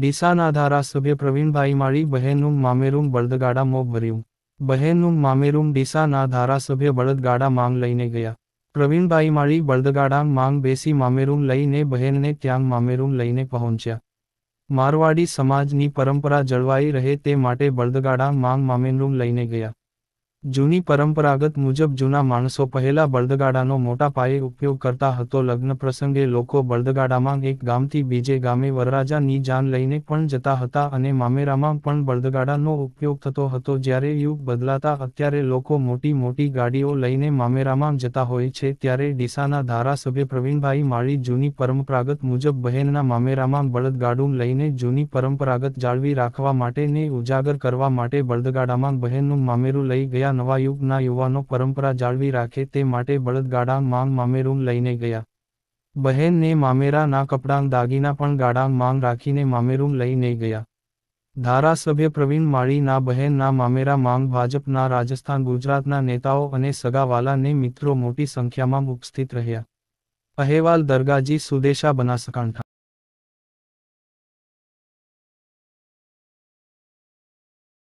ડીસાના ધારાસભ્ય પ્રવીણભાઈ માળી બહેનનું મામેરું બળદગાડા મોં ભર્યું. બહેનનું મામેરું ડીસાના ધારાસભ્ય બળદગાડા માંગ લઈને ગયા. પ્રવીણભાઈ માળી બળદગાડા માંગ બેસી મામેરું લઈને બહેનને ત્યાં મામેરું લઈને પહોંચ્યા. મારવાડી સમાજની પરંપરા જળવાઈ રહે તે માટે બળદગાડા માંગ મામેરું લઈને ગયા. જૂની પરંપરાગત મુજબ જૂના માણસો પહેલા બળદગાડાનો મોટા પાયે ઉપયોગ કરતા હતો. લગ્ન પ્રસંગે લોકો બળદગાડામાં એક ગામથી બીજે ગામે વરરાજાની જાન લઈને પણ જતા હતા અને મામેરામાં પણ બળદગાડાનો ઉપયોગ થતો હતો. જ્યારે યુગ બદલાતા અત્યારે લોકો મોટી મોટી ગાડીઓ લઈને મામેરામાં જતા હોય છે, ત્યારે ડીસાના ધારાસભ્ય પ્રવીણભાઈ માળી જૂની પરંપરાગત મુજબ બહેનના મામેરામાં બળદગાડું લઈને જૂની પરંપરાગત જાળવી રાખવા માટે ને ઉજાગર કરવા માટે બળદગાડામાં બહેનનું મામેરું લઈ ગયા નવા યુગના યુવાનો પરંપરા જાળવી રાખે તે માટે બળદગાડા માંગ મામેરું લઈને ગયા. બહેનને મામેરાના કપડાં દાગીના પણ ગાડાં માંગ રાખીને મામેરું લઈને ગયા. ધારાસભ્ય પ્રવીણ માળીના બહેનના મામેરા માંગ ભાજપના રાજસ્થાન ગુજરાતના નેતાઓ અને સગાવાલાને મિત્રો મોટી સંખ્યામાં ઉપસ્થિત રહ્યા. અહેવાલ દરગાજી સુદેશા બનાસકાંઠા.